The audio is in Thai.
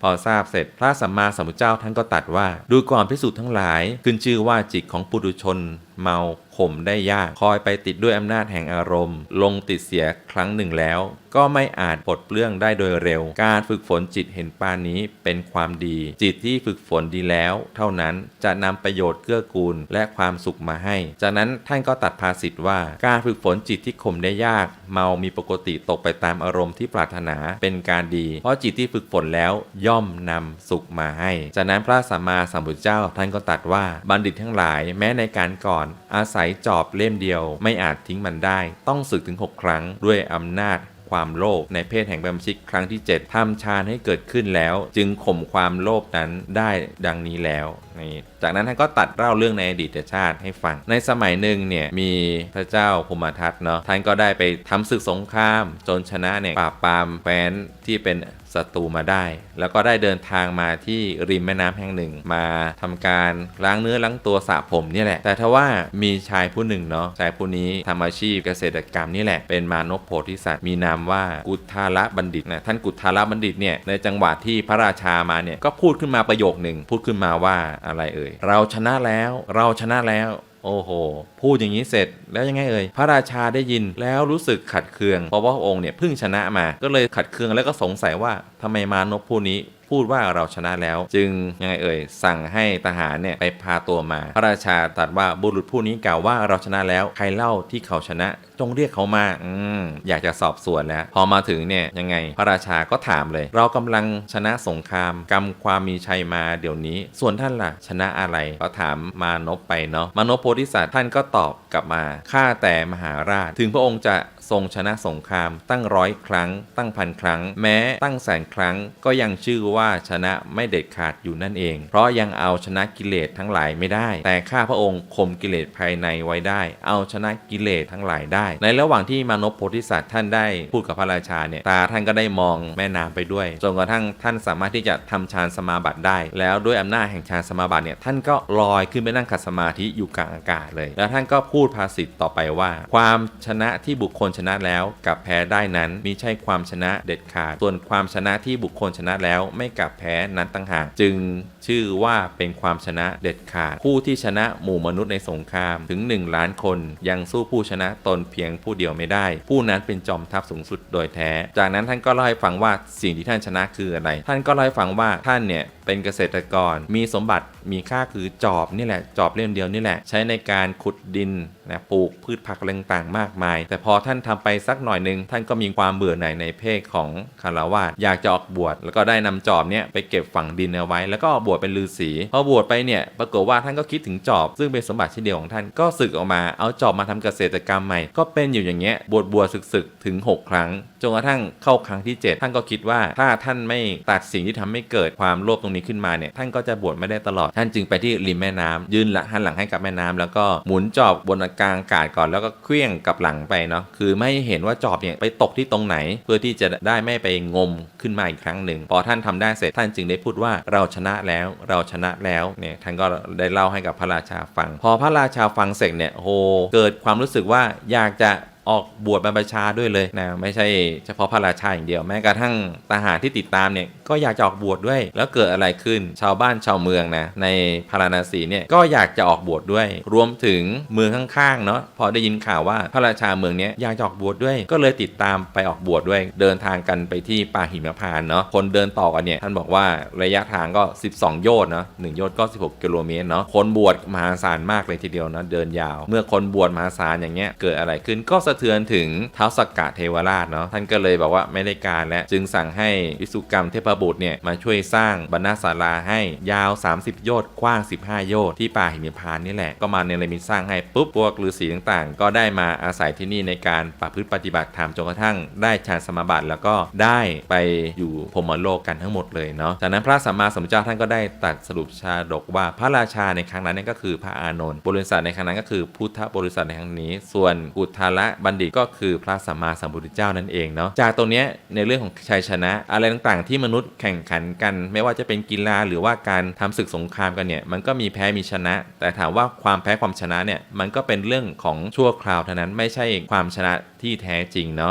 พอทราบเสร็จพระสัมมาสัมพุทธเจ้าท่านก็ตัดว่า ดูก่อนพิสูจน์ทั้งหลาย ขึ้นชื่อว่าจิตของปุถุชน เมาข่มได้ยาก คอยไปติดด้วยอำนาจแห่งอารมณ์ ลงติดเสียครั้งหนึ่งแล้ว ก็ไม่อาจปลดเปลื้องได้โดยเร็ว การฝึกฝนจิตเห็นปานนี้เป็นความดี จิตที่ฝึกฝนดีแล้ว เท่านั้นจะนำประโยชน์เกื้อกูลและความสุขมาให้ จากนั้นท่านก็ตัดภาษิตว่า การฝึกฝนจิตที่ข่มได้ยาก เมามีปกติตกไปตามอารมณ์ที่ปรารถนาเป็นการดี เพราะจิตที่ฝึกฝนแล้วย่อมนำสุขมาให้ จากนั้นพระสัมมาสัมพุทธเจ้าท่านก็ตัดว่าบัณฑิตทั้งหลายแม้ในการก่อนอาศัยจอบเล่มเดียวไม่อาจทิ้งมันได้ ต้องสึกถึง 6 ครั้งด้วยอำนาจความโลภในเพศแห่งบัมชิกครั้งที่ 7ทำฌานให้เกิดขึ้นแล้ว จึงข่มความโลภนั้นได้ดังนี้แล้ว นี่จากนั้นท่านก็ตัดเล่าเรื่องในอดีตชาติให้ฟัง ในสมัยหนึ่งเนี่ยมีพระเจ้าพมทัตเนาะท่านก็ได้ไปทำศึกสงคราม จนชนะเนี่ยปราบปรามแฟนที่เป็นศัตรูมาได้ แล้วก็ได้เดินทางมาที่ริมแม่น้ำแห่งหนึ่ง มาทำการล้างเนื้อล้างตัวสระผมนี่แหละ แต่ทว่ามีชายผู้หนึ่งเนาะชายผู้นี้ทำอาชีพเกษตรกรรมนี่แหละเป็นมานพโพธิสัตว์มีนามว่ากุทาละบัณฑิตนะท่านกุทาละบัณฑิตเนี่ยในจังหวะที่พระราชามาเนี่ยก็พูดขึ้นมาประโยคหนึ่งพูดขึ้นมาว่าอะไรเอ่ย เราชนะแล้ว เราชนะแล้ว โอ้โห พูดอย่างนี้เสร็จแล้วยังไงเอ่ย พระราชาได้ยินแล้วรู้สึกขัดเคือง เพราะว่าองค์เนี่ยเพิ่งชนะมา ก็เลยขัดเคืองแล้วก็สงสัยว่าทำไมมานพผู้นี้ พูดว่าเราชนะแล้ว จึงยังไงเอ่ย สั่งให้ทหารเนี่ยไปพาตัวมา พระราชาตรัสว่าบุรุษผู้นี้กล่าวว่าเราชนะแล้วใครเล่าที่เขาชนะจงเรียกเขามาอืมอยากจะสอบสวนแล้ว พอมาถึงเนี่ยยังไงพระราชาก็ถามเลย เรากำลังชนะสงครามกำความมีชัยมาเดี๋ยวนี้ ส่วนท่านล่ะ ชนะอะไรก็ถามมานพไปเนาะมานพโพธิสัตว์ท่านก็ตอบกลับมาข้าแต่มหาราช ถึงพระองค์จะทรงชนะสงครามตั้งร้อยครั้ง ตั้งพันครั้ง แม้ตั้งแสนครั้งก็ยังชื่อว่าว่าชนะไม่เด็ดขาดอยู่นั่นเอง เพราะยังเอาชนะกิเลสทั้งหลายไม่ได้ แต่ข้าพระองค์ข่มกิเลสภายในไว้ได้ เอาชนะกิเลสทั้งหลายได้ ในระหว่างที่มานพโพธิสัตว์ท่านได้พูดกับพระราชาเนี่ยตาท่านก็ได้มองแม่น้ำไปด้วยจนกระทั่งท่านสามารถที่จะทำฌานสมาบัติได้ แล้วด้วยอำนาจแห่งฌานสมาบัติเนี่ยท่านก็ลอยขึ้นไปนั่งขัดสมาธิอยู่กลางอากาศเลย แล้วท่านก็พูดภาษิตต่อไปว่า ความชนะที่บุคคลชนะแล้วกับแพ้ได้นั้นมิใช่ความชนะเด็ดขาดส่วนความชนะที่บุคคลชนะแล้วไม่กับแพ้นั้นต่างหากจึงชื่อว่าเป็นความชนะเด็ดขาด ผู้ที่ชนะหมู่มนุษย์ในสงครามถึง 1 ล้านคน ยังสู้ผู้ชนะตนเพียงผู้เดียวไม่ได้ ผู้นั้นเป็นจอมทัพสูงสุดโดยแท้ จากนั้นท่านก็เล่าให้ฟังว่าสิ่งที่ท่านชนะคืออะไร ท่านก็เล่าให้ฟังว่าท่านเนี่ย เป็นเกษตรกร มีสมบัติมีค่าคือจอบนี่แหละ จอบเล่มเดียวนี่แหละ ใช้ในการขุดดินนะปลูกพืชผักต่างๆมากมาย แต่พอท่านทำไปสักหน่อยหนึ่งท่านก็มีความเบื่อหน่ายในเพศของคารวาสอยากจะออกบวชแล้วก็ได้นำจอบเนี่ยไปเก็บฝังดินเอาไว้ แล้วก็ออกบวชเป็นฤาษีพอบวชไปเนี่ยปรากฏว่าท่านก็คิดถึงจอบ ซึ่งเป็นสมบัติชิ้นเดียวของท่านก็สึกออกมาเอาจอบมาทำเกษตรกรรมใหม่ ก็เป็นอยู่อย่างเงี้ยบวชบวชศึกๆถึง 6 ครั้งจนกระทั่งเข้าครั้งที่ 7 ท่านก็คิดว่าถ้าท่านไม่ตัดสิ่งที่ทำให้เกิดความโลภตรงนี้ขึ้นมาเนี่ยท่านก็จะบวชไม่ได้ตลอด ท่านจึงไปที่ริมแม่น้ำยืนหลังหันหลังให้กับแม่น้ำแล้วก็หมุนจอบบนกลางอากาศก่อนแล้วก็เคลื่องกับหลังไปเนาะคือไม่เห็นว่าจอบเนี่ยไปตกที่ตรงไหน เพื่อที่จะได้ไม่ไปงมขึ้นมาอีกครั้งหนึ่งพอท่านทำได้เสร็จท่านจึงได้พูดว่าเราชนะแล้วเราชนะแล้วเนี่ยท่านก็ได้เล่าให้กับพระราชาฟัง พอพระราชาฟังเสร็จเนี่ยโหเกิดความรู้สึกว่าอยากจะ ออกบวชบรรพชาด้วยเลยนะไม่ใช่เฉพาะพระราชาอย่างเดียวแม้กระทั่งทหารที่ติดตามเนี่ยก็อยากจะออกบวชด้วย แล้วเกิดอะไรขึ้นชาวบ้านชาวเมืองนะในพาราณสีเนี่ยก็อยากจะออกบวชด้วย รวมถึงเมืองข้างๆเนาะพอได้ยินข่าวว่าพระราชาเมืองเนี้ยอยากจะออกบวชด้วย ก็เลยติดตามไปออกบวชด้วย เดินทางกันไปที่ป่าหิมพานเนาะคนเดินต่อกันเนี่ยท่านบอกว่าระยะทางก็ 12 โยชน์เนาะหนึ่งโยชน์ก็ 16 กิโลเมตรเนาะคนบวชมหาศาลมากเลยทีเดียวนะเดินยาว เมื่อคนบวชมหาศาลอย่างเงี้ยเกิดอะไรขึ้นก็สะเทือนถึงเท้าสักกะเทวราชเนาะท่านก็เลยบอกว่าไม่ได้การแล้วจึงสั่งให้วิสุกรรมเทพบุตรเนี่ยมาช่วยสร้างบรรณศาลาให้ยาว 30 โยชน์กว้าง 15 โยชน์ที่ป่าหิมพานนี่แหละก็มาเนรมิตสร้างให้ปุ๊บพวกฤาษีต่างๆ ก็ได้มาอาศัยที่นี่ในการประพฤติปฏิบัติธรรมจนกระทั่งได้ฌานสมาบัติแล้วก็ได้ไปอยู่พรหมโลกกันทั้งหมดเลยเนาะจากนั้นพระสัมมาสัมพุทธเจ้าท่านก็ได้ตัดสรุปชาดกว่าพระราชาในครั้งนั้นเนยก็คือพระอานนท์บริษัทในครั้งนั้นก็คือพุทธบริษัทในครั้งนี้ ส่วนกุทาละบัณฑิตก็คือพระสัมมาสัมพุทธเจ้านั่นเองเนาะจากตรงนี้ในเรื่องของชัยชนะ อะไรต่างๆ ที่มนุษย์แข่งขันกัน ไม่ว่าจะเป็นกีฬาหรือว่าการทำศึกสงครามกันเนี่ยมันก็มีแพ้มีชนะ แต่ถามว่าความแพ้ความชนะเนี่ยมันก็เป็นเรื่องของชั่วคราวเท่านั้นไม่ใช่ความชนะที่แท้จริงเนาะ